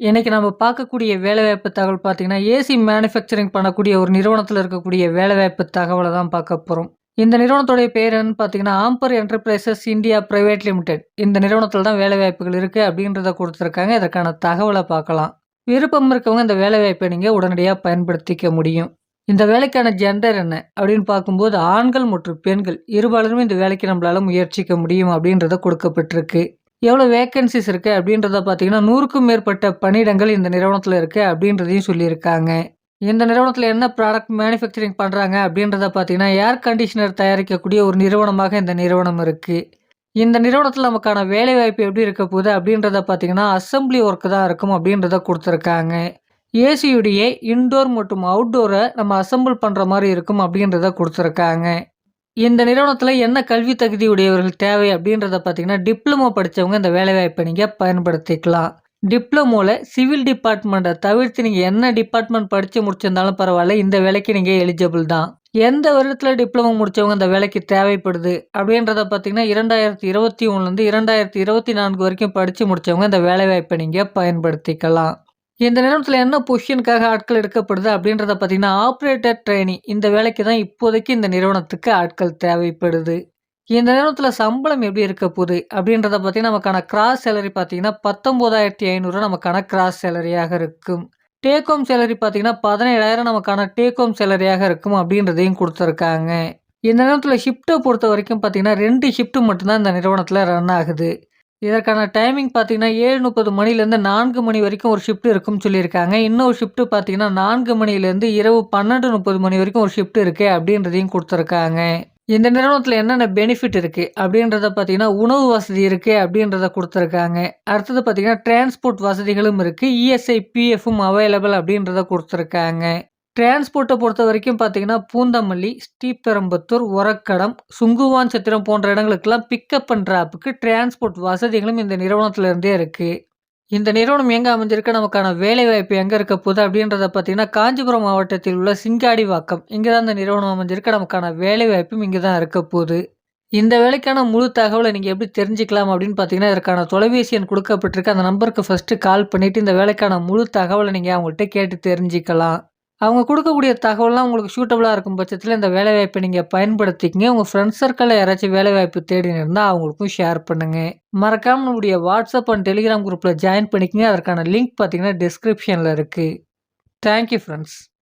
இன்றைக்கி நம்ம பார்க்கக்கூடிய வேலைவாய்ப்பு தகவல் பார்த்தீங்கன்னா, ஏசி மேனுஃபேக்சரிங் பண்ணக்கூடிய ஒரு நிறுவனத்தில் இருக்கக்கூடிய வேலைவாய்ப்பு தகவலை தான் பார்க்க போகிறோம் இந்த நிறுவனத்துடைய பேர் என்னன்னு பார்த்தீங்கன்னா, Amber enterprises India private limited. இந்த நிறுவனத்தில் தான் வேலைவாய்ப்புகள் இருக்குது அப்படின்றத கொடுத்துருக்காங்க இதற்கான தகவலை பார்க்கலாம். விருப்பம் இருக்கவங்க இந்த வேலைவாய்ப்பை நீங்கள் உடனடியாக பயன்படுத்திக்க முடியும். இந்த வேலைக்கான ஜெண்டர் என்ன அப்படின்னு பார்க்கும்போது, ஆண்கள் மற்றும் பெண்கள் இருபாலருமே இந்த வேலைக்கு நம்மளால் முயற்சிக்க முடியும் அப்படின்றத கொடுக்கப்பட்டிருக்கு. எவ்வளோ வேக்கன்சிஸ் இருக்குது அப்படின்றத பார்த்தீங்கன்னா, 100க்கும் மேற்பட்ட பணியிடங்கள் இந்த நிறுவனத்தில் இருக்குது அப்படின்றதையும் சொல்லியிருக்காங்க. இந்த நிறுவனத்தில் என்ன ப்ராடக்ட் மேனுஃபேக்சரிங் பண்ணுறாங்க அப்படின்றத பார்த்தீங்கன்னா, ஏர் கண்டிஷனர் தயாரிக்கக்கூடிய ஒரு நிறுவனமாக இந்த நிறுவனம் இருக்குது இந்த நிறுவனத்தில் நமக்கான வேலைவாய்ப்பு எப்படி இருக்க போகுது அப்படின்றத பார்த்தீங்கன்னா, அசெம்பிளி ஒர்க் தான் இருக்கும் அப்படின்றத கொடுத்துருக்காங்க. ஏசியுடைய இன்டோர் மற்றும் அவுட்டோரை நம்ம அசெம்பிள் பண்ணுற மாதிரி இருக்கும் அப்படின்றத கொடுத்துருக்காங்க. இந்த நிறுவனத்தில் என்ன கல்வி தகுதி உடையவர்கள் தேவை அப்படின்றத பார்த்தீங்கன்னா, டிப்ளமோ படித்தவங்க இந்த வேலைவாய்ப்பை நீங்கள் பயன்படுத்திக்கலாம். டிப்ளமோவில் சிவில் டிபார்ட்மெண்ட்டை தவிர்த்து நீங்கள் என்ன டிபார்ட்மெண்ட் படித்து முடிச்சிருந்தாலும் பரவாயில்ல இந்த வேலைக்கு நீங்கள் எலிஜிபிள் தான். எந்த வருடத்தில் டிப்ளமோ முடித்தவங்க இந்த வேலைக்கு தேவைப்படுது அப்படின்றத பார்த்தீங்கன்னா, 2021லேருந்து 2024 வரைக்கும் படித்து முடிச்சவங்க இந்த வேலைவாய்ப்பை நீங்கள் பயன்படுத்திக்கலாம். இந்த நிறுவனத்தில் என்ன பொசிஷனுக்காக ஆட்கள் எடுக்கப்படுது அப்படின்றத பார்த்தீங்கன்னா, ஆப்ரேட்டர் ட்ரெயினி இந்த வேலைக்கு தான் இப்போதைக்கு இந்த நிறுவனத்துக்கு ஆட்கள் தேவைப்படுது. இந்த நிறுவனத்தில் சம்பளம் எப்படி இருக்க போகுது அப்படின்றத பார்த்தீங்கன்னா, நமக்கான கிராஸ் சேலரி பார்த்தீங்கன்னா, 19,500 நமக்கான கிராஸ் சேலரியாக இருக்கும். டேக் ஹோம் சேலரி பார்த்தீங்கன்னா, 17,000 நமக்கான டேக் ஹோம் சேலரியாக இருக்கும் அப்படின்றதையும் கொடுத்துருக்காங்க இந்த நேரத்தில் ஷிஃப்ட்டை பொறுத்த வரைக்கும் பார்த்தீங்கன்னா, 2 ஷிஃப்ட் மட்டும் தான் இந்த நிறுவனத்தில் ரன் ஆகுது. இதற்கான டைமிங் பார்த்தீங்கன்னா, 7:30 மணிலேருந்து நான்கு மணி வரைக்கும் ஒரு ஷிஃப்ட் இருக்கும்னு சொல்லியிருக்காங்க. இன்னொரு ஷிஃப்ட்டு பார்த்தீங்கன்னா, நான்கு மணிலேருந்து இரவு 12:30 மணி வரைக்கும் ஒரு ஷிஃப்ட் இருக்கு அப்படின்றதையும் கொடுத்துருக்காங்க. இந்த நிறுவனத்தில் என்னென்ன பெனிஃபிட் இருக்குது அப்படின்றத பார்த்தீங்கன்னா, உணவு வசதி இருக்குது அப்படின்றத கொடுத்துருக்காங்க. அடுத்தது பார்த்தீங்கன்னா, டிரான்ஸ்போர்ட் வசதிகளும் இருக்குது இஎஸ்ஐ, பிஎஃப்பும் அவைலபிள் அப்படின்றத கொடுத்துருக்காங்க. ட்ரான்ஸ்போர்ட்டை பொறுத்த வரைக்கும் பார்த்தீங்கன்னா, பூந்தமல்லி, ஸ்ரீபெரும்புத்தூர், சுங்குவான் சத்திரம் போன்ற இடங்களுக்கெல்லாம் பிக்கப் பண்ணுற ஆப்புக்கு டிரான்ஸ்போர்ட் வசதிகளும் இந்த நிறுவனத்திலிருந்தே இருக்குது இந்த நிறுவனம் எங்கே அமைஞ்சிருக்கு, நமக்கான வேலைவாய்ப்பு எங்கே இருக்க போகுது அப்படின்றத பார்த்தீங்கன்னா, காஞ்சிபுரம் மாவட்டத்தில் உள்ள சிங்காடிவாக்கம் இங்கே தான் இந்த நிறுவனம் அமைஞ்சிருக்கு. நமக்கான வேலைவாய்ப்பும் இங்கே தான் இருக்க போகுது. இந்த வேலைக்கான முழு தகவலை நீங்கள் எப்படி தெரிஞ்சுக்கலாம் அப்படின்னு பார்த்தீங்கன்னா, இதற்கான தொலைபேசி எண் கொடுக்கப்பட்டிருக்கு அந்த நம்பருக்கு ஃபர்ஸ்ட்டு கால் பண்ணிவிட்டு இந்த வேலைக்கான முழு தகவலை நீங்கள் அவங்கள்ட்ட கேட்டு தெரிஞ்சுக்கலாம். அவங்க கொடுக்கக்கூடிய தகவல்லாம் உங்களுக்கு சூட்டபுளாக இருக்கும் பட்சத்தில் இந்த வேலைவாய்ப்பை நீங்கள் பயன்படுத்திக்கங்க. உங்கள் ஃப்ரெண்ட்ஸ் சர்க்கிளில் யாராச்சும் வேலைவாய்ப்பு தேடின்னு இருந்தால் அவங்களுக்கும் ஷேர் பண்ணுங்கள் மறக்காமல் நம்முடைய வாட்ஸ்அப் அண்ட் டெலிகிராம் குரூப்பில் ஜாயின் பண்ணிக்கங்க. அதற்கான லிங்க் பார்த்தீங்கன்னா, டிஸ்கிரிப்ஷனில் இருக்குது தேங்க் யூ